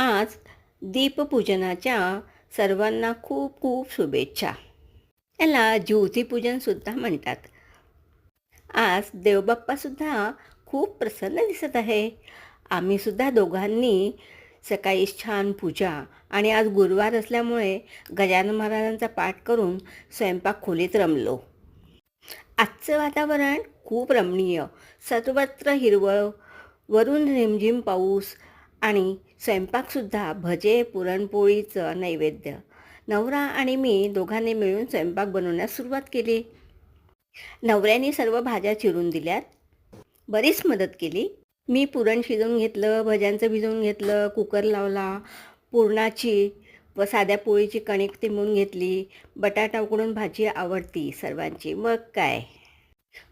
आज दीपपूजनाच्या सर्वांना खूप खूप शुभेच्छा. याला ज्योतिपूजनसुद्धा म्हणतात. आज देवबाप्पासुद्धा खूप प्रसन्न दिसत आहे. आम्हीसुद्धा दोघांनी सकाळी छान पूजा आणि आज गुरुवार असल्यामुळे गजानन महाराजांचा पाठ करून स्वयंपाक खोलीत रमलो. आजचं वातावरण खूप रमणीय. सर्वत्र हिरवळ वरून रिमझिम पाऊस आणि स्वयंपाकसुद्धा भजे पुरणपोळीचं नैवेद्य. नवरा आणि मी दोघांनी मिळून स्वयंपाक बनवण्यास सुरुवात केली. नवऱ्याने सर्व भाज्या चिरून दिल्यात. बरीच मदत केली. मी पुरण शिजवून घेतलं भज्यांचं भिजवून घेतलं कुकर लावला पुरणाची व साध्या पोळीची कणिक तिंबून घेतली बटाटा उकडून भाजी आवडती सर्वांची. मग काय?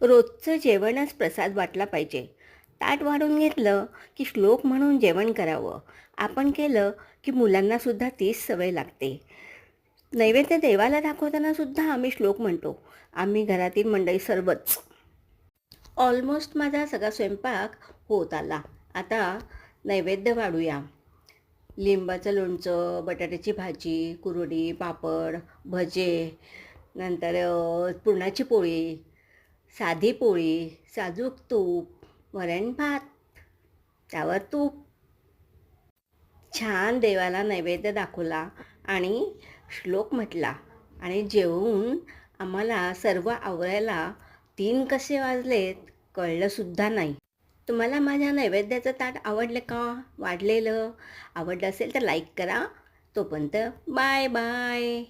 रोजचं जेवणच प्रसाद वाटला पाहिजे. ताट वाढून घेतलं की श्लोक म्हणून जेवण करावं. आपण केलं की मुलांनासुद्धा तीच सवय लागते. नैवेद्य देवाला दाखवताना सुद्धा आम्ही श्लोक म्हणतो. आम्ही घरातील मंडळी सर्वच. ऑलमोस्ट माझा सगळा स्वयंपाक होत आला. आता नैवेद्य वाढूया. लिंबाचं लोणचं बटाट्याची भाजी कुरडी पापड भजे नंतर पुरणाची पोळी साधी पोळी साजूक तूप वरण भात त्यावर तूप. छान देवाला नैवेद्य दाखवला आणि श्लोक म्हटला आणि जेवून आम्हाला सर्व आवरायला तीन कसे वाजलेत कळलंसुद्धा नाही. तुम्हाला माझ्या नैवेद्याचं ताट आवडलं का? वाढलेलं. आवडलं असेल तर लाईक करा. तोपर्यंत बाय बाय.